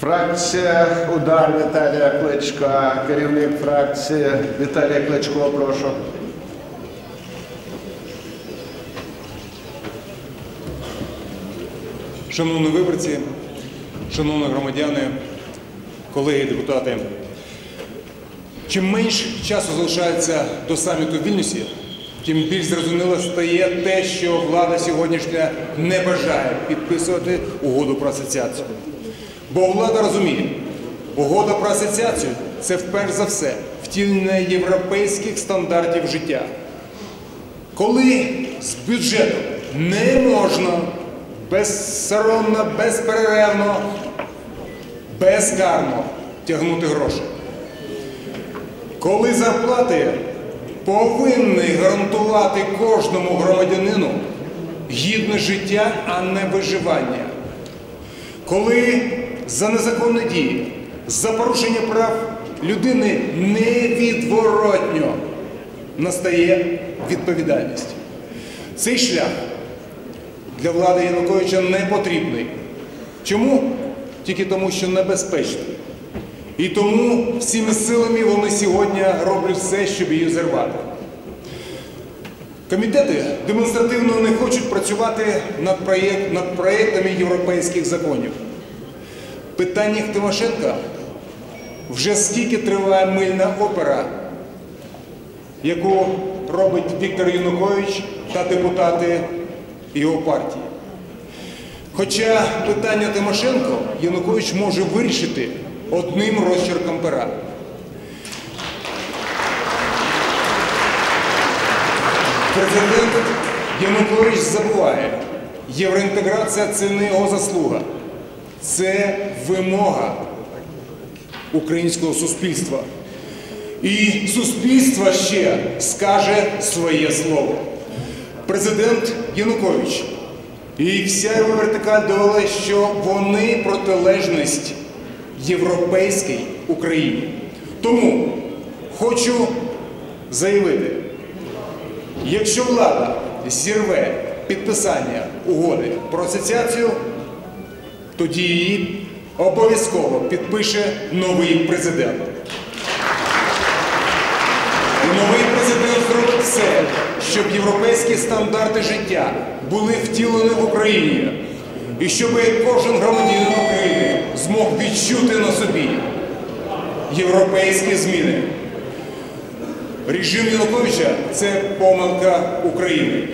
Фракція Удар Віталія Кличка, керівник фракції Віталій Кличко, прошу. Шановні виборці, шановні громадяни, колеги депутати, чим менш часу залишається до саміту в Вільнюсі, тим більш зрозуміло стає те, що влада сьогоднішня не бажає підписувати угоду про асоціацію. Бо влада розуміє, угода про асоціацію це вперше за все втілення європейських стандартів життя. Коли з бюджету не можна безсоромно, безперервно, безкарно тягнути гроші. Коли зарплати повинні гарантувати кожному громадянину гідне життя, а не виживання. Коли за незаконні дії, за порушення прав людини невідворотньо настає відповідальність. Цей шлях для влади Януковича не потрібний. Чому? Тільки тому, що небезпечний. І тому всіми силами вони сьогодні роблять все, щоб її зірвати. Комітети демонстративно не хочуть працювати над, проєктами європейських законів. Питання Тимошенка вже скільки триває мильна опера, яку робить Віктор Янукович та депутати його партії. Хоча питання Тимошенко Янукович може вирішити одним розчерком пера. Президент Янукович забуває, євроінтеграція це не його заслуга, це вимога українського суспільства. І суспільство ще скаже своє слово. Президент Янукович і вся його вертикаль довела, що вони протилежність європейській Україні. Тому хочу заявити, якщо влада зірве підписання угоди про асоціацію, тоді її обов'язково підпише новий президент. І новий президент зробить все, щоб європейські стандарти життя були втілені в Україні. І щоб кожен громадянин України змог відчути на собі європейські зміни. Режим Януковича це помилка України.